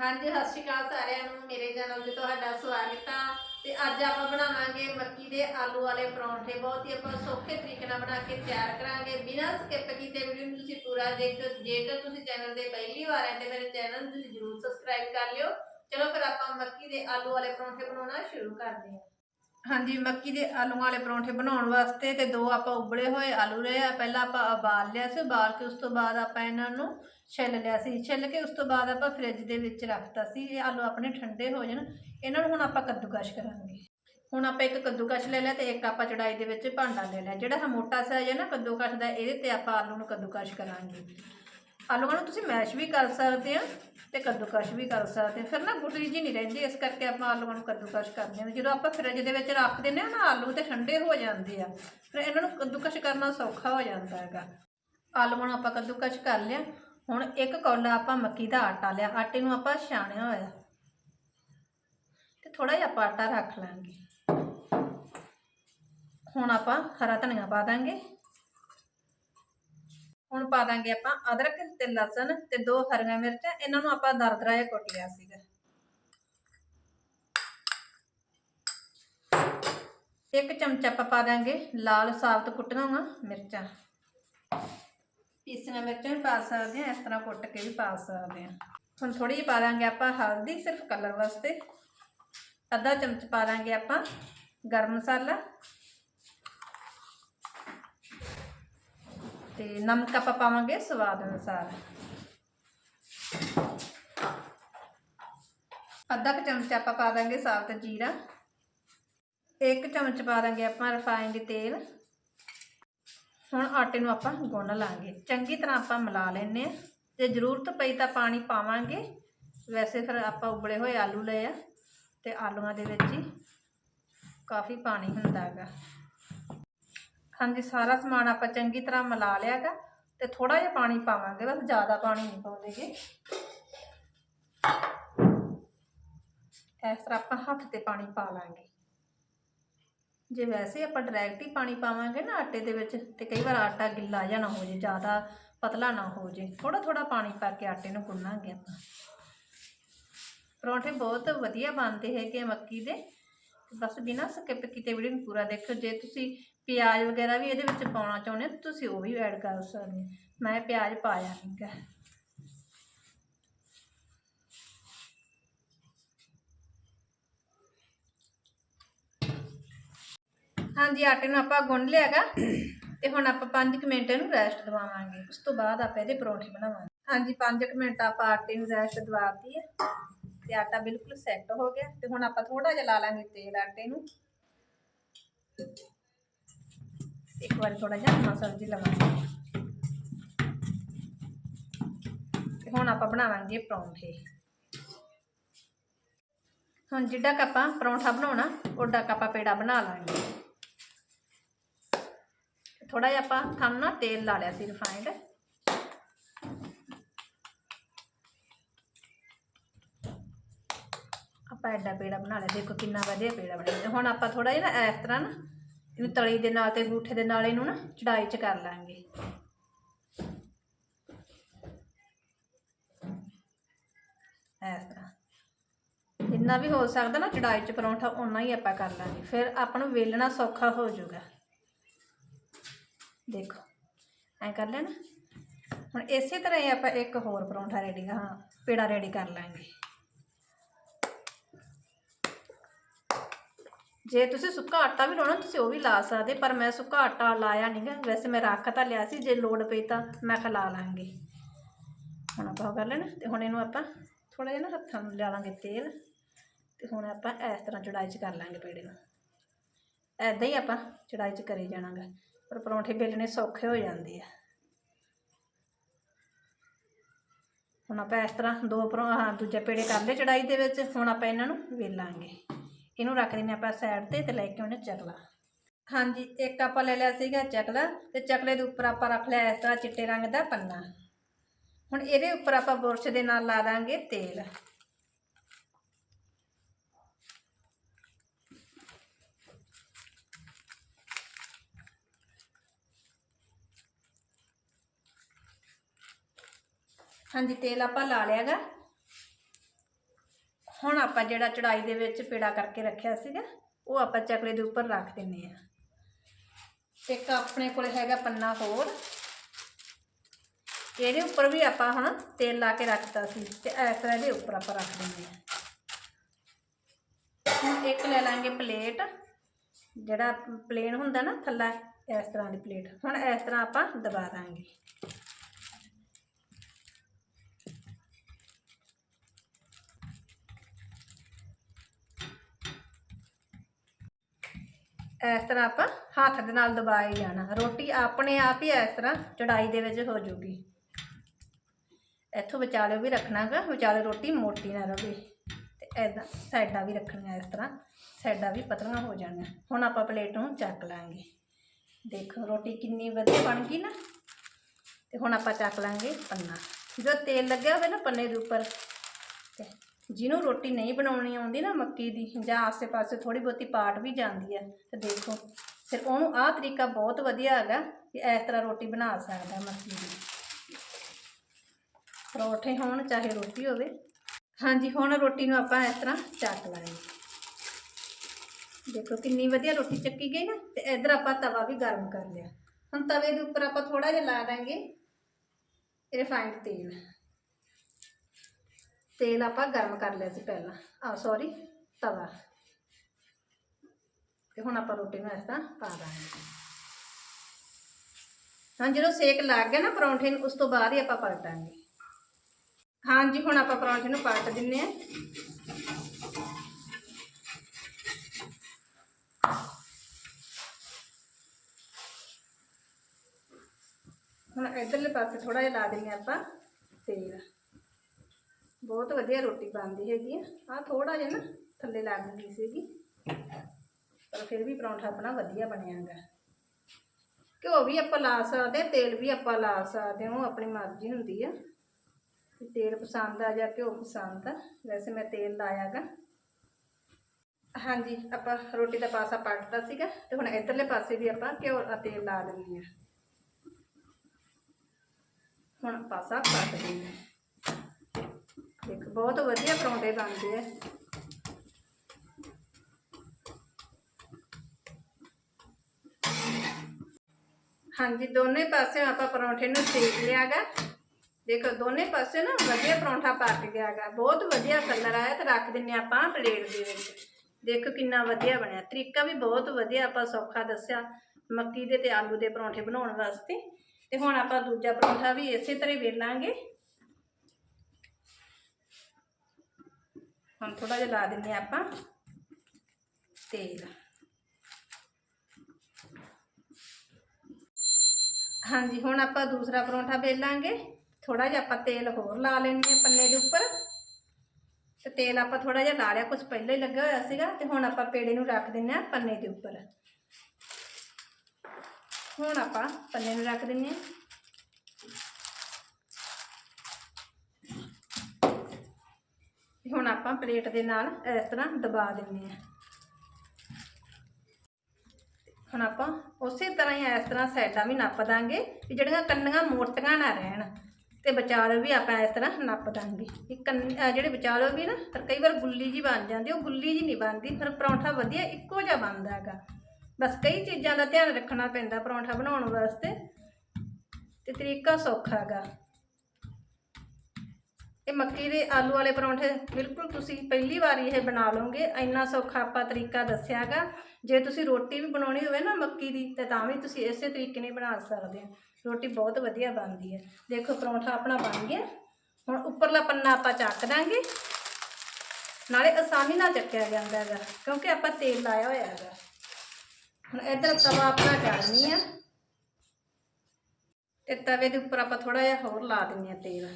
ਹਾਂਜੀ, ਸਤਿ ਸ਼੍ਰੀ ਅਕਾਲ ਸਾਰਿਆਂ ਨੂੰ। ਮੇਰੇ ਚੈਨਲ ਤੇ ਤੁਹਾਡਾ ਸਵਾਗਤ ਆ। ਤੇ ਅੱਜ ਆਪਾਂ ਬਣਾਵਾਂਗੇ ਮੱਕੀ ਦੇ ਆਲੂ ਵਾਲੇ ਪਰੌਂਠੇ। ਬਹੁਤ ਹੀ ਆਪਾਂ ਸੌਖੇ ਤਰੀਕੇ ਨਾਲ ਬਣਾ ਕੇ ਤਿਆਰ ਕਰਾਂਗੇ। ਬਿਨਾਂ ਸਕਿਪ ਕੀਤੇ ਵੀਡੀਓ ਨੂੰ ਤੁਸੀਂ ਪੂਰਾ ਦੇਖੋ ਜੇਕਰ ਤੁਸੀਂ ਚੈਨਲ ਦੇ ਪਹਿਲੀ ਵਾਰ ਆਏ ਤੇ ਮੇਰੇ ਚੈਨਲ ਨੂੰ ਤੁਸੀਂ ਜਰੂਰ ਸਬਸਕ੍ਰਾਈਬ ਕਰ ਲਿਓ। ਚਲੋ, ਫਿਰ ਆਪਾਂ ਮੱਕੀ ਦੇ ਆਲੂ ਵਾਲੇ ਪਰੌਂਠੇ ਬਣਾਉਣਾ ਸ਼ੁਰੂ ਕਰਦੇ ਹਾਂ। ਹਾਂਜੀ, ਮੱਕੀ ਦੇ ਆਲੂਆਂ ਵਾਲੇ ਪਰੌਂਠੇ ਬਣਾਉਣ ਵਾਸਤੇ ਤੇ ਦੋ ਆਪਾਂ ਉਬਲੇ ਹੋਏ ਆਲੂ ਲਏ ਆ। ਪਹਿਲਾਂ ਆਪਾਂ ਉਬਾਲ ਲਿਆ ਸੀ, ਉਬਾਲ ਕੇ ਉਸ ਤੋਂ ਬਾਅਦ ਆਪਾਂ ਇਹਨਾਂ ਨੂੰ ਛਿੱਲ ਲਿਆ ਸੀ। ਛਿੱਲ ਕੇ ਉਸ ਤੋਂ ਬਾਅਦ ਆਪਾਂ ਫ੍ਰਿਜ ਦੇ ਵਿੱਚ ਰੱਖਤਾ ਸੀ। ਇਹ ਆਲੂ ਆਪਣੇ ਠੰਡੇ ਹੋ ਜਾਣ। ਇਹਨਾਂ ਨੂੰ ਹੁਣ ਆਪਾਂ ਕੱਦੂਕਸ਼ ਕਰਾਂਗੇ। ਹੁਣ ਆਪਾਂ ਇੱਕ ਕੱਦੂਕਸ਼ ਲੈ ਲਿਆ ਤੇ ਇੱਕ ਆਪਾਂ ਚੜਾਈ ਦੇ ਵਿੱਚ ਭਾਂਡਾ ਲੈ ਲਿਆ। ਜਿਹੜਾ ਮੋਟਾ ਸਾਈਜ਼ ਹੈ ਨਾ ਕੱਦੂਕਸ਼ ਦਾ, ਇਹਦੇ ਤੇ ਆਪਾਂ ਆਲੂ ਨੂੰ ਕੱਦੂਕਸ਼ ਕਰਾਂਗੇ। ਆਲੂਆਂ ਨੂੰ ਤੁਸੀਂ ਮੈਸ਼ ਵੀ ਕਰ ਸਕਦੇ ਆ ਤੇ ਕੱਦੂਕਸ਼ ਵੀ ਕਰ ਸਕਦੇ ਆ। ਫਿਰ ਨਾ ਗੁਟਲੀ ਜੀ ਨਹੀਂ ਰਹਿੰਦੀ, ਇਸ ਕਰਕੇ ਆਪਾਂ ਆਲੂਆਂ ਨੂੰ ਕੱਦੂਕਸ਼ ਕਰਦੇ ਹਾਂ। ਜਦੋਂ ਆਪਾਂ ਫਰਿੱਜ ਦੇ ਵਿੱਚ ਰੱਖ ਦਿੰਦੇ ਆ ਨਾ, ਆਲੂ ਤੇ ਠੰਡੇ ਹੋ ਜਾਂਦੇ ਆ। ਫਿਰ ਇਹਨਾਂ ਨੂੰ ਕੱਦੂਕਸ਼ ਕਰਨਾ ਸੌਖਾ ਹੋ ਜਾਂਦਾ ਹੈਗਾ। ਆਲੂਆਂ ਨੂੰ ਆਪਾਂ ਕੱਦੂਕਸ਼ ਕਰ ਲਿਆ। ਹੁਣ ਇੱਕ ਕੌਲਾ ਆਪਾਂ ਮੱਕੀ ਦਾ ਆਟਾ ਲਿਆ। ਆਟੇ ਨੂੰ ਆਪਾਂ ਛਾਣਿਆ ਹੋਇਆ। ਤੇ ਥੋੜਾ ਜਿਹਾ ਆਪਾਂ ਆਟਾ ਰੱਖ ਲਾਂਗੇ। ਹੁਣ ਆਪਾਂ ਹਰਾ ਧਨੀਆ ਪਾ ਦਾਂਗੇ। ਹੁਣ ਪਾ ਦਾਂਗੇ ਆਪਾਂ ਅਦਰਕ ਤੇ ਲਸਣ ਤੇ ਦੋ ਹਰੀਆਂ ਮਿਰਚਾਂ, ਇਹਨਾਂ ਨੂੰ ਆਪਾਂ ਦਰਦਰਾ ਜਿਹਾ ਕੁੱਟ ਲਿਆ ਸੀਗਾ। ਇੱਕ ਚਮਚ ਆਪਾਂ ਪਾ ਦਾਂਗੇ ਲਾਲ ਸਾਬਤ ਕੁੱਟੀਆਂ ਹੋਈਆਂ ਮਿਰਚਾਂ। ਪੀਸੀਆਂ ਮਿਰਚਾਂ ਵੀ ਪਾ ਸਕਦੇ ਆ ਇਸ ਤਰ੍ਹਾਂ ਕੁੱਟ ਕੇ ਵੀ ਪਾ ਸਕਦੇ ਆ ਹੁਣ ਥੋੜੀ ਜਿਹੀ ਪਾ ਦਾਂਗੇ ਆਪਾਂ ਹਲਦੀ, ਸਿਰਫ ਕਲਰ ਵਾਸਤੇ। ਅੱਧਾ ਚਮਚ ਪਾ ਦਾਂਗੇ ਆਪਾਂ ਗਰਮ ਮਸਾਲਾ। ਤੇ ਨਮਕ ਆਪਾਂ ਪਾਵਾਂਗੇ ਸਵਾਦ ਅਨੁਸਾਰ। ਅੱਧਾ ਕੁ ਚਮਚ ਆਪਾਂ ਪਾ ਦਾਂਗੇ ਸਾਬਤ ਜੀਰਾ। ਇੱਕ ਚਮਚ ਪਾ ਦਾਂਗੇ ਆਪਾਂ ਰਿਫਾਈਨਡ ਤੇਲ। ਹੁਣ ਆਟੇ ਨੂੰ ਆਪਾਂ ਗੁੰਨ ਲਾਂਗੇ। ਚੰਗੀ ਤਰ੍ਹਾਂ ਆਪਾਂ ਮਿਲਾ ਲੈਨੇ ਆ ਜੇ ਜ਼ਰੂਰਤ ਪਈ ਤਾਂ ਪਾਣੀ ਪਾਵਾਂਗੇ। ਵੈਸੇ ਫਿਰ ਆਪਾਂ ਉਬਲੇ ਹੋਏ ਆਲੂ ਲਏ ਆ। ਤੇ ਆਲੂਆਂ ਦੇ ਵਿੱਚ ਹੀ ਕਾਫੀ ਪਾਣੀ ਹੁੰਦਾ ਹੈਗਾ। ਹਾਂਜੀ ਸਾਰਾ ਸਮਾਨ ਆਪਾਂ ਚੰਗੀ ਤਰ੍ਹਾਂ ਮਿਲਾ ਲਿਆਗਾ ਤੇ ਥੋੜਾ ਜਿਹਾ ਪਾਣੀ ਪਾਵਾਂਗੇ, ਬਸ ਜ਼ਿਆਦਾ ਪਾਣੀ ਨਹੀਂ ਪਾਉਂਦੇਗੇ ਇਸ ਤਰ੍ਹਾਂ ਆਪਾਂ ਹੱਥ ਤੇ ਪਾਣੀ ਪਾ ਲਾਂਗੇ। ਜੇ ਵੈਸੇ ਆਪਾਂ ਡਾਇਰੈਕਟ ਹੀ ਪਾਣੀ ਪਾਵਾਂਗੇ ਨਾ ਆਟੇ ਦੇ ਵਿੱਚ, ਤੇ ਕਈ ਵਾਰ ਆਟਾ ਗਿੱਲਾ ਜਾਂ ਨਾ ਹੋ ਜੇ, ਜ਼ਿਆਦਾ ਪਤਲਾ ਨਾ ਹੋ ਜੇ ਥੋੜਾ ਥੋੜਾ ਪਾਣੀ ਪਾ ਕੇ ਆਟੇ ਨੂੰ ਗੁੰਨਾਂਗੇ ਆਪਾਂ। ਪਰੌਂਠੇ ਬਹੁਤ ਵਧੀਆ ਬਣਦੇ ਹੈਗੇ ਆ ਮੱਕੀ ਦੇ। ਬਸ ਬਿਨਾਂ ਸਕਿਪ ਕੀਤੇ ਵੀਡੀਓ ਨੂੰ ਪੂਰਾ ਦੇਖੋ ਜੇ ਤੁਸੀਂ ਪਿਆਜ਼ ਵਗੈਰਾ ਵੀ ਇਹਦੇ ਵਿੱਚ ਪਾਉਣਾ ਚਾਹੁੰਦੇ ਹੋ, ਤੁਸੀਂ ਉਹ ਵੀ ਐਡ ਕਰ ਸਕਦੇ ਮੈਂ ਪਿਆਜ਼ ਪਾਇਆ ਨਹੀਂਗਾ ਹਾਂਜੀ, ਆਟੇ ਨੂੰ ਆਪਾਂ ਗੁੰਨ ਲਿਆਗਾ ਤੇ ਹੁਣ ਆਪਾਂ 5 ਮਿੰਟ ਇਹਨੂੰ ਰੈਸਟ ਦਵਾਵਾਂਗੇ। ਉਸ ਤੋਂ ਬਾਅਦ ਆਪਾਂ ਇਹਦੇ ਪਰੌਂਠੇ ਬਣਾਵਾਂਗੇ। ਹਾਂਜੀ 5 ਮਿੰਟ ਆਪਾਂ ਆਟੇ ਨੂੰ ਰੈਸਟ ਦਵਾਤੀ ਹੈ ਤੇ ਆਟਾ ਬਿਲਕੁਲ ਸੈੱਟ ਹੋ ਗਿਆ। ਤੇ ਹੁਣ ਆਪਾਂ ਥੋੜਾ ਜਿਹਾ ਲਾ ਲਾਂਗੇ ਤੇਲ ਆਟੇ ਨੂੰ। ਇੱਕ ਵਾਰ ਥੋੜਾ ਜਿਹਾ ਮਸਾਲਾ ਜੀ ਲਵਾਂਗੇ। ਤੇ ਹੁਣ ਆਪਾਂ ਬਣਾਵਾਂਗੇ ਪਰੌਂਠੇ। ਹੁਣ ਜਿੱਡਾ ਕੁ ਆਪਾਂ ਪਰੌਂਠਾ ਬਣਾਉਣਾ ਓਡਾ ਕੁ ਆਪਾਂ ਪੇੜਾ ਬਣਾ ਲਾਂਗੇ। ਥੋੜਾ ਜਿਹਾ ਆਪਾਂ ਥੰਮ ਨਾਲ ਤੇਲ ਲਾ ਲਿਆ ਸੀ ਰਿਫਾਈਨਡ ਆਪਾਂ ਐਡਾ ਪੇੜਾ ਬਣਾ ਲਿਆ, ਦੇਖੋ ਕਿੰਨਾ ਵਧੀਆ ਪੇੜਾ ਬਣਿਆ। ਤੇ ਹੁਣ ਆਪਾਂ ਥੋੜਾ ਜਿਹਾ ਨਾ ਇਸ ਤਰ੍ਹਾਂ ਨਾ ਇਹਨੂੰ ਤਲੀ ਦੇ ਨਾਲ ਤੇ ਅੰਗੂਠੇ ਦੇ ਨਾਲ ਇਹਨੂੰ ਨਾ ਚੜਾਈ ਚ ਕਰ ਲਾਂਗੇ। ਇਸ ਤਰ੍ਹਾਂ। ਜਿੰਨਾ ਵੀ ਹੋ ਸਕਦਾ ਨਾ ਚੜਾਈ ਚ ਪਰੌਂਠਾ ਓਨਾ ਹੀ ਆਪਾਂ ਕਰ ਲਾਂਗੇ। ਫਿਰ ਆਪਾਂ ਨੂੰ ਵੇਲਣਾ ਸੌਖਾ ਹੋ ਜਾਊਗਾ। ਦੇਖੋ, ਐ ਕਰ ਲੈਣਾ। ਹੁਣ ਇਸੇ ਤਰ੍ਹਾਂ ਹੀ ਆਪਾਂ ਇੱਕ ਹੋਰ ਪਰੌਂਠਾ ਰੈਡੀ ਹਾਂ, ਪੇੜਾ ਰੈਡੀ ਕਰ ਲਾਂਗੇ। ਜੇ ਤੁਸੀਂ ਸੁੱਕਾ ਆਟਾ ਵੀ ਲਾਉਣਾ, ਤੁਸੀਂ ਉਹ ਵੀ ਲਾ ਸਕਦੇ, ਪਰ ਮੈਂ ਸੁੱਕਾ ਆਟਾ ਲਾਇਆ ਨਹੀਂਗਾ ਵੈਸੇ ਮੈਂ ਰੱਖ ਤਾਂ ਲਿਆ ਸੀ, ਜੇ ਲੋੜ ਪਈ ਤਾਂ ਮੈਂ ਖਾ ਲਾ ਲਾਂਗੇ। ਹੁਣ ਆਪਾਂ ਉਹ ਕਰ ਲੈਣਾ, ਤੇ ਹੁਣ ਇਹਨੂੰ ਆਪਾਂ ਥੋੜਾ ਜਿਹਾ ਨਾ ਹੱਥਾਂ ਨੂੰ ਲਾ ਲਾਂਗੇ ਤੇਲ, ਤੇ ਹੁਣ ਆਪਾਂ ਇਸ ਤਰ੍ਹਾਂ ਚੜਾਈ 'ਚ ਕਰ ਲਾਂਗੇ ਪੇੜੇ ਨੂੰ। ਐਦਾਂ ਹੀ ਆਪਾਂ ਚੜਾਈ 'ਚ ਕਰੀ ਜਾਣਾਗਾ, ਪਰ ਪਰੌਂਠੇ ਵੇਲਣੇ ਸੌਖੇ ਹੋ ਜਾਂਦੇ ਆ। ਹੁਣ ਆਪਾਂ ਇਸ ਤਰ੍ਹਾਂ ਦੋ ਪਰੌਂ ਹਾਂ ਦੂਜੇ ਪੇੜੇ ਕਰ ਲਏ ਚੜਾਈ ਦੇ ਵਿੱਚ, ਹੁਣ ਆਪਾਂ ਇਹਨਾਂ ਨੂੰ ਵੇਲਾਂਗੇ। ਇਹਨੂੰ ਰੱਖ ਦਿੰਦੇ ਆਪਾਂ ਸਾਈਡ ਤੇ ਤੇ ਲੈ ਕੇ ਉਹਨੇ ਚਕਲਾ। ਹਾਂਜੀ, ਇੱਕ ਆਪਾਂ ਲੈ ਲਿਆ ਸੀਗਾ ਚਕਲਾ ਤੇ ਚਕਲੇ ਦੇ ਉੱਪਰ ਆਪਾਂ ਰੱਖ ਲਿਆ ਇਸ ਤਰ੍ਹਾਂ ਚਿੱਟੇ ਰੰਗ ਦਾ ਪੰਨਾ। ਹੁਣ ਇਹਦੇ ਉੱਪਰ ਆਪਾਂ ਬੁਰਸ਼ ਦੇ ਨਾਲ ਲਾ ਦਾਂਗੇ ਤੇਲ। ਹਾਂਜੀ, ਤੇਲ ਆਪਾਂ ਲਾ ਲਿਆਗਾ। ਹੁਣ ਆਪਾਂ ਜਿਹੜਾ ਚੜਾਈ ਦੇ ਵਿੱਚ ਪੇੜਾ ਕਰਕੇ ਰੱਖਿਆ ਸੀਗਾ, ਉਹ ਆਪਾਂ ਚਕਲੇ ਦੇ ਉੱਪਰ ਰੱਖ ਦਿੰਨੇ ਆ ਇੱਕ ਆਪਣੇ ਕੋਲ ਹੈਗਾ ਪੰਨਾ ਹੋਰ। ਇਹਦੇ ਉੱਪਰ ਵੀ ਆਪਾਂ ਹੁਣ ਤੇਲ ਲਾ ਕੇ ਰੱਖਤਾ ਸੀ ਤੇ ਇਸ ਤਰ੍ਹਾਂ ਇਹਦੇ ਉੱਪਰ ਆਪਾਂ ਰੱਖ ਦਿੰਦੇ ਆ ਹੁਣ ਇੱਕ ਲੈ ਲਾਂਗੇ ਪਲੇਟ। ਜਿਹੜਾ ਪਲੇਨ ਹੁੰਦਾ ਨਾ ਥੱਲਾ, ਇਸ ਤਰ੍ਹਾਂ ਦੀ ਪਲੇਟ। ਹੁਣ ਇਸ ਤਰ੍ਹਾਂ ਆਪਾਂ ਦਬਾ ਦਾਂਗੇ। ਇਸ ਤਰ੍ਹਾਂ ਆਪਾਂ ਹੱਥ ਦੇ ਨਾਲ ਦਬਾਈ ਜਾਣਾ। ਰੋਟੀ ਆਪਣੇ ਆਪ ਹੀ ਇਸ ਤਰ੍ਹਾਂ ਚੜਾਈ ਦੇ ਵਿੱਚ ਹੋ ਜੂਗੀ। ਇੱਥੋਂ ਵਿਚਾਲੇ ਵੀ ਰੱਖਣਾਗਾ, ਵਿਚਾਲੇ ਰੋਟੀ ਮੋਟੀ ਨਾ ਰਵੇ। ਤੇ ਐਦਾਂ ਸਾਈਡਾਂ ਵੀ ਰੱਖਣੀਆਂ ਇਸ ਤਰ੍ਹਾਂ, ਸਾਈਡਾਂ ਵੀ ਪਤਲੀਆਂ ਹੋ ਜਾਣੀਆਂ। ਹੁਣ ਆਪਾਂ ਪਲੇਟ ਨੂੰ ਚੱਕ ਲਾਂਗੇ। ਦੇਖੋ, ਰੋਟੀ ਕਿੰਨੀ ਵਧੀਆ ਬਣ ਗਈ ਨਾ। ਤੇ ਹੁਣ ਆਪਾਂ ਚੱਕ ਲਾਂਗੇ ਪੰਨਾ। ਜਦੋਂ ਤੇਲ ਲੱਗਿਆ ਹੋਵੇ ਨਾ ਪੰਨੇ ਦੇ ਉੱਪਰ, ਤੇ ਜਿਹਨੂੰ ਰੋਟੀ ਨਹੀਂ ਬਣਾਉਣੀ ਆਉਂਦੀ ਨਾ ਮੱਕੀ ਦੀ ਜਾਂ ਆਸੇ-ਪਾਸੇ ਥੋੜੀ ਬਹੁਤੀ ਪਾਟ ਵੀ ਜਾਂਦੀ ਹੈ, ਤੇ ਦੇਖੋ। ਫਿਰ ਉਹਨੂੰ ਆਹ ਤਰੀਕਾ ਬਹੁਤ ਵਧੀਆ ਹੈਗਾ ਕਿ ਇਸ ਤਰ੍ਹਾਂ ਰੋਟੀ ਬਣਾ ਸਕਦਾ ਮੱਕੀ ਦੀ। ਪਰੌਠੇ ਹੋਣ, ਚਾਹੇ ਰੋਟੀ ਹੋਵੇ। ਹਾਂਜੀ, ਹੁਣ ਰੋਟੀ ਨੂੰ ਆਪਾਂ ਇਸ ਤਰ੍ਹਾਂ ਚੱਕ ਲਾਂਗੇ। ਦੇਖੋ ਕਿੰਨੀ ਵਧੀਆ ਰੋਟੀ ਚੱਕੀ ਗਈ ਨਾ, ਤੇ ਇਧਰ ਆਪਾਂ ਤਵਾ ਵੀ ਗਰਮ ਕਰ ਲਿਆ। ਹੁਣ ਤਵੇ ਦੇ ਉੱਪਰ ਆਪਾਂ ਥੋੜਾ ਜਿਹਾ ਲਾ ਦਾਂਗੇ ਰਿਫਾਈਨਡ ਤੇਲ। ਤੇਲ ਆਪਾਂ ਗਰਮ ਕਰ ਲਿਆ ਸੀ ਪਹਿਲਾਂ। ਆ ਸੌਰੀ ਤਵਾ। ਤੇ ਹੁਣ ਆਪਾਂ ਰੋਟੀ ਨੂੰ ਇਸ ਤਰ੍ਹਾਂ ਪਾ ਦਾਂਗੇ। ਹਾਂ, ਜਦੋਂ ਸੇਕ ਲੱਗ ਗਿਆ ਨਾ ਪਰੌਂਠੇ ਨੂੰ, ਉਸ ਤੋਂ ਬਾਅਦ ਹੀ ਆਪਾਂ ਪਲਟਾਂਗੇ। ਹਾਂਜੀ ਹੁਣ ਆਪਾਂ ਪਰੌਂਠੇ ਨੂੰ ਪਲਟ ਦਿੰਨੇ ਆ। ਹੁਣ ਇਧਰਲੇ ਪਾਸੇ ਥੋੜਾ ਜਿਹਾ ਲਾ ਦਿੰਨੇ ਆਪਾਂ ਤੇਲ। ਬਹੁਤ ਵਧੀਆ ਰੋਟੀ ਬਣਦੀ ਹੈਗੀ ਆ। ਆ ਥੋੜਾ ਜਿਹਾ ਨਾ ਥੱਲੇ ਲੱਗ ਗਈ ਸੀਗੀ। ਪਰ ਫਿਰ ਵੀ ਪਰੌਂਠਾ ਆਪਣਾ ਵਧੀਆ ਬਣਿਆਗਾ ਘਿਓ ਵੀ ਆਪਾਂ ਲਾ ਸਕਦੇ ਹਾਂ, ਤੇਲ ਵੀ ਆਪਾਂ ਲਾ ਸਕਦੇ ਹਾਂ, ਉਹ ਆਪਣੀ ਮਰਜ਼ੀ ਹੁੰਦੀ ਆ। ਤੇਲ ਪਸੰਦ ਆ ਜਾਂ ਘਿਓ ਪਸੰਦ ਆ, ਵੈਸੇ ਮੈਂ ਤੇਲ ਲਾਇਆਗਾ ਹਾਂਜੀ, ਆਪਾਂ ਰੋਟੀ ਦਾ ਪਾਸਾ ਪਲਟਦਾ ਸੀਗਾ ਤੇ ਹੁਣ ਇਧਰਲੇ ਪਾਸੇ ਵੀ ਆਪਾਂ ਘਿਓ ਦਾ ਤੇਲ ਲਾ ਦਿੰਦੇ ਆ ਹੁਣ ਪਾਸਾ ਪਲਟ ਦਿੰਦੇ ਹਾਂ। ਦੇਖੋ ਬਹੁਤ ਵਧੀਆ ਪਰੌਂਠੇ ਬਣਦੇ ਆ। ਹਾਂਜੀ, ਦੋਨੇ ਪਾਸੇ ਆਪਾਂ ਪਰੌਂਠੇ ਨੂੰ ਸੇਕ ਲਿਆਗਾ। ਦੇਖੋ, ਦੋਨੇ ਪਾਸੇ ਨਾ ਵਧੀਆ ਪਰੌਂਠਾ ਪੱਕ ਗਿਆਗਾ। ਬਹੁਤ ਵਧੀਆ ਕਲਰ ਆਇਆ ਤੇ ਰੱਖ ਦਿੰਨੇ ਆਪਾਂ ਪਲੇਟ ਦੇ ਵਿੱਚ। ਦੇਖੋ ਕਿੰਨਾ ਵਧੀਆ ਬਣਿਆ। ਤਰੀਕਾ ਵੀ ਬਹੁਤ ਵਧੀਆ ਆਪਾਂ ਸੌਖਾ ਦੱਸਿਆ ਮੱਕੀ ਦੇ ਤੇ ਆਲੂ ਦੇ ਪਰੌਂਠੇ ਬਣਾਉਣ ਵਾਸਤੇ। ਤੇ ਹੁਣ ਆਪਾਂ ਦੂਜਾ ਪਰੌਂਠਾ ਵੀ ਇਸੇ ਤਰ੍ਹਾਂ ਵੇਲਾਂਗੇ। ਹੁਣ ਥੋੜਾ ਜਿਹਾ ਲਾ ਦਿੰਨੇ ਆਪਾਂ ਤੇਲ ਹਾਂਜੀ ਹੁਣ ਆਪਾਂ ਦੂਸਰਾ ਪਰੌਂਠਾ ਵੇਲਾਂਗੇ ਥੋੜਾ ਜਿਹਾ ਆਪਾਂ ਤੇਲ ਹੋਰ ਲਾ ਲੈਣੇ ਆ ਪੰਨੇ ਦੇ ਉੱਪਰ ਤੇ ਤੇਲ ਆਪਾਂ ਥੋੜਾ ਜਿਹਾ ਲਾ ਲਿਆ ਕੁਝ ਪਹਿਲਾਂ ਹੀ ਲੱਗਾ ਹੋਇਆ ਸੀਗਾ ਤੇ ਹੁਣ ਆਪਾਂ ਪੇੜੇ ਨੂੰ ਰੱਖ ਦਿੰਨੇ ਆ ਪੰਨੇ ਦੇ ਉੱਪਰ ਹੁਣ ਆਪਾਂ ਪੰਨੇ ਨੂੰ ਰੱਖ ਦਿੰਨੇ ਆ ਤੇ ਹੁਣ ਆਪਾਂ ਪਲੇਟ ਦੇ ਨਾਲ ਇਸ ਤਰ੍ਹਾਂ ਦਬਾ ਦਿੰਨੇ ਆ ਹੁਣ ਆਪਾਂ ਉਸੇ ਤਰ੍ਹਾਂ ਹੀ ਇਸ ਤਰ੍ਹਾਂ ਸਾਈਡਾਂ ਵੀ ਨੱਪ ਦਾਂਗੇ ਕਿ ਜਿਹੜੀਆਂ ਕੰਨੀਆਂ ਮੋਟੀਆਂ ਨਾ ਰਹਿਣ ਤੇ ਵਿਚਾਲੇ ਵੀ ਆਪਾਂ ਇਸ ਤਰ੍ਹਾਂ ਨੱਪ ਦਾਂਗੇ। ਇਹ ਕੰਨ ਜਿਹੜੇ ਵਿਚਾਲੋ ਵੀ ਨਾ, ਫਿਰ ਕਈ ਵਾਰ ਗੁੱਲੀ ਜੀ ਬਣ ਜਾਂਦੀ, ਉਹ ਗੁੱਲੀ ਜੀ ਨਹੀਂ ਬਣਦੀ, ਫਿਰ ਪਰੌਂਠਾ ਵਧੀਆ ਇੱਕੋ ਜਿਹਾ ਬਣਦਾ ਹੈਗਾ। ਬਸ ਕਈ ਚੀਜ਼ਾਂ ਦਾ ਧਿਆਨ ਰੱਖਣਾ ਪੈਂਦਾ ਪਰੌਂਠਾ ਬਣਾਉਣ ਵਾਸਤੇ ਤੇ ਤਰੀਕਾ ਸੌਖਾ ਹੈਗਾ। ਇਹ ਮੱਕੀ ਦੇ ਆਲੂ ਵਾਲੇ ਪਰੌਂਠੇ ਬਿਲਕੁਲ ਤੁਸੀਂ ਪਹਿਲੀ ਵਾਰੀ ਇਹ ਬਣਾ ਲਓਗੇ। ਇੰਨਾ ਸੌਖਾ ਆਪਾਂ ਤਰੀਕਾ ਦੱਸਿਆਗਾ। ਜੇ ਤੁਸੀਂ ਰੋਟੀ ਵੀ ਬਣਾਉਣੀ ਹੋਵੇ ਨਾ ਮੱਕੀ ਦੀ, ਤੇ ਤਾਂ ਵੀ ਤੁਸੀਂ ਇਸੇ ਤਰੀਕੇ ਨਾਲ ਬਣਾ ਸਕਦੇ ਹੋ। ਰੋਟੀ ਬਹੁਤ ਵਧੀਆ ਬਣਦੀ ਹੈ। ਦੇਖੋ ਪਰੌਂਠਾ ਆਪਣਾ ਬਣ ਗਿਆ। ਹੁਣ ਉੱਪਰਲਾ ਪੰਨਾ ਆਪਾਂ ਚੱਕ ਦਾਂਗੇ। ਨਾਲੇ ਆਸਾਨੀ ਨਾਲ ਚੱਕਿਆ ਜਾਂਦਾ ਹੈਗਾ, ਕਿਉਂਕਿ ਆਪਾਂ ਤੇਲ ਲਾਇਆ ਹੋਇਆ ਹੈਗਾ। ਹੁਣ ਇੱਧਰ ਤਵਾ ਆਪਣਾ ਗਰਮੀ ਆ। ਤੇ ਤਵੇ ਦੇ ਉੱਪਰ ਆਪਾਂ ਥੋੜਾ ਜਿਹਾ ਹੋਰ ਲਾ ਦਿੰਨੇ ਆ ਤੇਲ।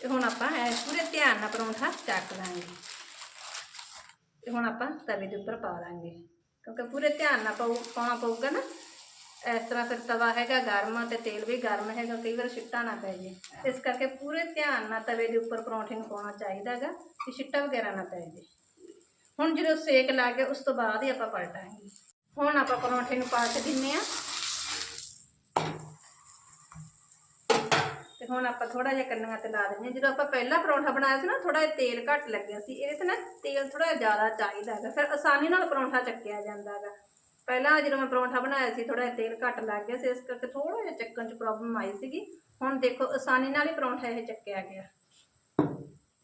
ਤੇ ਹੁਣ ਆਪਾਂ ਐ ਪੂਰੇ ਧਿਆਨ ਨਾਲ ਪਰੌਂਠਾ ਚੱਕ ਲਾਂਗੇ। ਤੇ ਹੁਣ ਆਪਾਂ ਤਵੇ ਦੇ ਉੱਪਰ ਪਾ ਲਾਂਗੇ। ਕਿਉਂਕਿ ਪੂਰੇ ਧਿਆਨ ਨਾਲ ਪਾਉ ਪਾਉਣਾ ਪਊਗਾ ਨਾ। ਇਸ ਤਰ੍ਹਾਂ ਫਿਰ ਤਵਾ ਹੈਗਾ ਗਰਮ ਤੇ ਤੇਲ ਵੀ ਗਰਮ ਹੈਗਾ, ਕਈ ਵਾਰ ਛਿੱਟਾ ਨਾ ਪੈ ਜੇ। ਇਸ ਕਰਕੇ ਪੂਰੇ ਧਿਆਨ ਨਾਲ ਤਵੇ ਦੇ ਉੱਪਰ ਪਰੌਂਠੇ ਨੂੰ ਪਾਉਣਾ ਚਾਹੀਦਾ ਹੈਗਾ ਕਿ ਛਿੱਟਾ ਵਗੈਰਾ ਨਾ ਪੈ ਜੇ। ਹੁਣ ਜਦੋਂ ਸੇਕ ਲੱਗ ਗਿਆ ਉਸ ਤੋਂ ਬਾਅਦ ਹੀ ਆਪਾਂ ਪਲਟਾਂਗੇ। ਹੁਣ ਆਪਾਂ ਪਰੌਂਠੇ ਨੂੰ ਪਲਟ ਦਿੰਨੇ ਆ ਤੇ ਹੁਣ ਆਪਾਂ ਥੋੜਾ ਜਿਹਾ ਕੰਨਾਂ ਤੇ ਲਾ ਦਿੰਦੇ ਹਾਂ। ਜਦੋਂ ਆਪਾਂ ਪਹਿਲਾ ਪਰੌਂਠਾ ਬਣਾਇਆ ਸੀ ਨਾ ਥੋੜਾ ਜਿਹਾ ਤੇਲ ਘੱਟ ਲੱਗਿਆ ਸੀ। ਇਹਦੇ ਤੇ ਨਾ ਤੇਲ ਥੋੜਾ ਜ਼ਿਆਦਾ ਚਾਹੀਦਾ ਹੈਗਾ। ਫਿਰ ਆਸਾਨੀ ਨਾਲ ਪਰੌਂਠਾ ਚੱਕਿਆ ਜਾਂਦਾ ਹੈਗਾ। ਪਹਿਲਾਂ ਜਦੋਂ ਮੈਂ ਪਰੌਂਠਾ ਬਣਾਇਆ ਸੀ ਥੋੜਾ ਜਿਹਾ ਤੇਲ ਘੱਟ ਲੱਗ ਗਿਆ ਸੀ। ਇਸ ਕਰਕੇ ਥੋੜਾ ਜਿਹਾ ਚੱਕਣ 'ਚ ਪ੍ਰੋਬਲਮ ਆਈ ਸੀਗੀ। ਹੁਣ ਦੇਖੋ, ਆਸਾਨੀ ਨਾਲ ਹੀ ਪਰੌਂਠਾ ਇਹ ਚੱਕਿਆ ਗਿਆ।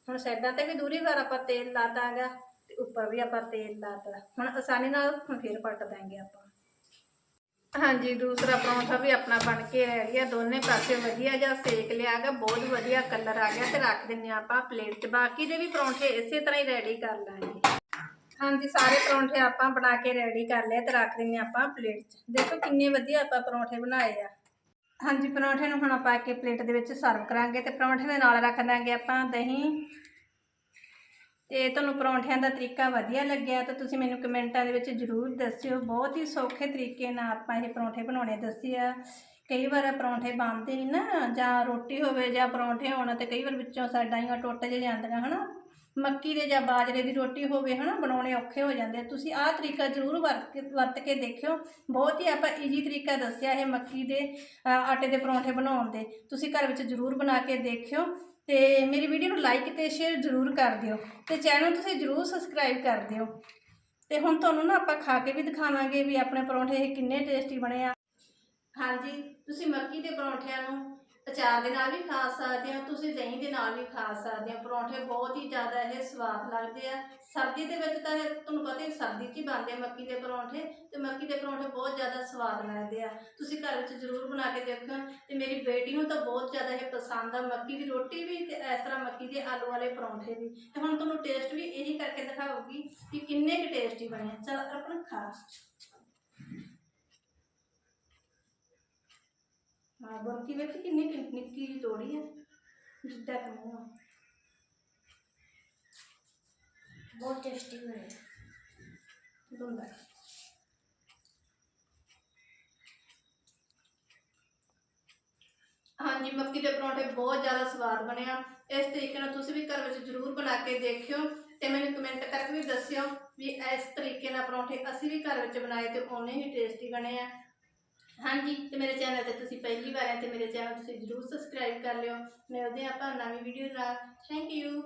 ਹੁਣ ਸਾਈਡਾਂ ਤੇ ਵੀ ਦੂਰੀ ਵਾਰ ਆਪਾਂ ਤੇਲ ਲਾਤਾ ਹੈਗਾ ਤੇ ਉੱਪਰ ਵੀ ਆਪਾਂ ਤੇਲ ਲਾਤਾ। ਹੁਣ ਆਸਾਨੀ ਨਾਲ ਹੁਣ ਫੇਰ ਪਲਟ ਦਾਂਗੇ ਆਪਾਂ। ਹਾਂਜੀ, ਦੂਸਰਾ ਪਰੌਂਠਾ ਵੀ ਆਪਣਾ ਬਣ ਕੇ ਰਹਿ ਗਿਆ। ਦੋਨੇ ਪਾਸੇ ਵਧੀਆ ਜਿਹਾ ਸੇਕ ਲਿਆ ਗਾ ਬਹੁਤ ਵਧੀਆ ਕਲਰ ਆ ਗਿਆ ਤੇ ਰੱਖ ਦਿੰਨੇ ਆ ਆਪਾਂ ਪਲੇਟ 'ਚ। ਬਾਕੀ ਦੇ ਵੀ ਪਰੌਂਠੇ ਇਸੇ ਤਰ੍ਹਾਂ ਹੀ ਰੈਡੀ ਕਰ ਲਾਂਗੇ। ਹਾਂਜੀ, ਸਾਰੇ ਪਰੌਂਠੇ ਆਪਾਂ ਬਣਾ ਕੇ ਰੈਡੀ ਕਰ ਲਏ ਤੇ ਰੱਖ ਦਿੰਨੇ ਆਪਾਂ ਪਲੇਟ 'ਚ। ਦੇਖੋ ਕਿੰਨੇ ਵਧੀਆ ਆਪਾਂ ਪਰੌਂਠੇ ਬਣਾਏ ਆ। ਹਾਂਜੀ, ਪਰੌਂਠੇ ਨੂੰ ਹੁਣ ਆਪਾਂ ਇੱਕ ਪਲੇਟ ਦੇ ਵਿੱਚ ਸਰਵ ਕਰਾਂਗੇ ਤੇ ਪਰੌਂਠੇ ਦੇ ਨਾਲ ਰੱਖ ਦਾਂਗੇ ਆਪਾਂ ਦਹੀਂ ਤੇ ਤੁਹਾਨੂੰ ਪਰੌਂਠਿਆਂ ਦਾ ਤਰੀਕਾ ਵਧੀਆ ਲੱਗਿਆ ਤਾਂ ਤੁਸੀਂ ਮੈਨੂੰ ਕਮੈਂਟਾਂ ਦੇ ਵਿੱਚ ਜ਼ਰੂਰ ਦੱਸਿਓ। ਬਹੁਤ ਹੀ ਸੌਖੇ ਤਰੀਕੇ ਨਾਲ ਆਪਾਂ ਇਹ ਪਰੌਂਠੇ ਬਣਾਉਣੇ ਦੱਸੇ ਆ। ਕਈ ਵਾਰ ਪਰੌਂਠੇ ਬਣਦੇ ਨਹੀਂ ਨਾ, ਜਾਂ ਰੋਟੀ ਹੋਵੇ ਜਾਂ ਪਰੌਂਠੇ ਹੋਣ ਤੇ ਕਈ ਵਾਰ ਵਿੱਚੋਂ ਸਾਡਾਈਆਂ ਟੁੱਟ ਜੇ ਜਾਂਦੀਆਂ ਹਨਾ? ਮੱਕੀ ਦੇ ਜਾਂ ਬਾਜਰੇ ਦੀ ਰੋਟੀ ਹੋਵੇ, ਹਨਾ? ਬਣਾਉਣੇ ਔਖੇ ਹੋ ਜਾਂਦੇ ਤੁਸੀਂ ਆਹ ਤਰੀਕਾ ਜ਼ਰੂਰ ਵਰਤ ਕੇ ਵਰਤ ਕੇ ਦੇਖਿਓ। ਬਹੁਤ ਹੀ ਆਪਾਂ ਈਜ਼ੀ ਤਰੀਕਾ ਦੱਸਿਆ ਇਹ ਮੱਕੀ ਦੇ ਆਟੇ ਦੇ ਪਰੌਂਠੇ ਬਣਾਉਣ ਦੇ। ਤੁਸੀਂ ਘਰ ਵਿੱਚ ਜ਼ਰੂਰ ਬਣਾ ਕੇ ਦੇਖਿਓ। ਤੇ ਮੇਰੀ ਵੀਡੀਓ ਨੂੰ ਲਾਈਕ ਤੇ ਸ਼ੇਅਰ ਜ਼ਰੂਰ ਕਰ ਦਿਓ ਤੇ ਚੈਨਲ ਤੁਸੀਂ ਜ਼ਰੂਰ ਸਬਸਕ੍ਰਾਈਬ ਕਰ ਦਿਓ। ਤੇ ਹੁਣ ਤੁਹਾਨੂੰ ਨਾ ਆਪਾਂ ਖਾ ਕੇ ਵੀ ਦਿਖਾਵਾਂਗੇ ਵੀ ਆਪਣੇ ਪਰੌਂਠੇ ਇਹ ਕਿੰਨੇ ਟੇਸਟੀ ਬਣੇ ਆ। ਹਾਂਜੀ, ਤੁਸੀਂ ਮੱਕੀ ਦੇ ਪਰੌਂਠਿਆਂ ਨੂੰ ਅਚਾਰ ਦੇ ਨਾਲ ਵੀ ਖਾ ਸਕਦੇ ਹੋ ਤੁਸੀਂ ਦਹੀਂ ਦੇ ਨਾਲ ਵੀ ਖਾ ਸਕਦੇ ਹੋ ਪਰੌਂਠੇ ਬਹੁਤ ਹੀ ਜ਼ਿਆਦਾ ਇਹ ਸਵਾਦ ਲੱਗਦੇ ਆ। ਸਰਦੀ ਦੇ ਵਿੱਚ ਤਾਂ ਤੁਹਾਨੂੰ ਪਤਾ ਹੀ ਸਰਦੀ 'ਚ ਹੀ ਬਣਦੇ ਆ ਮੱਕੀ ਦੇ ਪਰੌਂਠੇ ਤੇ ਮੱਕੀ ਦੇ ਪਰੌਂਠੇ ਬਹੁਤ ਜ਼ਿਆਦਾ ਸਵਾਦ ਲੱਗਦੇ ਆ। ਤੁਸੀਂ ਘਰ ਵਿੱਚ ਜ਼ਰੂਰ ਬਣਾ ਕੇ ਦੇਖੋ ਤੇ ਮੇਰੀ ਬੇਟੀ ਨੂੰ ਤਾਂ ਬਹੁਤ ਜ਼ਿਆਦਾ ਇਹ ਪਸੰਦ ਆ ਮੱਕੀ ਦੀ ਰੋਟੀ ਵੀ ਤੇ ਇਸ ਤਰ੍ਹਾਂ ਮੱਕੀ ਦੇ ਆਲੂ ਵਾਲੇ ਪਰੌਂਠੇ ਵੀ। ਤੇ ਹੁਣ ਤੁਹਾਨੂੰ ਟੇਸਟ ਵੀ ਇਹੀ ਕਰਕੇ ਦਿਖਾਊਗੀ ਕਿ ਕਿੰਨੇ ਕੁ ਟੇਸਟੀ ਬਣੇ ਆ। ਚੱਲ ਆਪਣਾ ਖਾ। ਹਾਂ ਬਰਕੀ ਵੇਖੀ ਕਿੰਨੀ ਨਿੱਕੀ ਜਿਹੀ ਤੋੜੀ ਹੈ ਜਿੱਦਾਂ ਕਮੂਆ ਬਹੁਤ ਟੇਸਟੀ ਬਣੇ। ਦੁੰਦਾ ਹਾਂਜੀ ਮੱਕੀ ਦੇ ਪਰੌਂਠੇ ਬਹੁਤ ਜ਼ਿਆਦਾ ਸਵਾਦ ਬਣੇ ਆ। ਇਸ ਤਰੀਕੇ ਨਾਲ ਤੁਸੀਂ ਵੀ ਘਰ ਵਿੱਚ ਜ਼ਰੂਰ ਬਣਾ ਕੇ ਦੇਖਿਓ ਤੇ ਮੈਨੂੰ ਕਮੈਂਟ ਕਰਕੇ ਵੀ ਦੱਸਿਓ ਵੀ ਇਸ ਤਰੀਕੇ ਨਾਲ ਪਰੌਂਠੇ ਅਸੀਂ ਵੀ ਘਰ ਵਿੱਚ ਬਣਾਏ ਤੇ ਓਨੇ ਹੀ ਟੇਸਟੀ ਬਣੇ ਆ। ਹਾਂਜੀ, ਤੇ ਮੇਰੇ ਚੈਨਲ ਤੇ ਤੁਸੀਂ ਪਹਿਲੀ ਵਾਰ ਹੈ ਤੇ ਮੇਰੇ ਚੈਨਲ ਤੁਸੀਂ ਜ਼ਰੂਰ ਸਬਸਕ੍ਰਾਈਬ ਕਰ ਲਿਓ। ਮਿਲਦੇ ਹਾਂ ਆਪਾਂ ਨਵੀਂ ਵੀਡੀਓ ਨਾਲ ਥੈਂਕ ਯੂ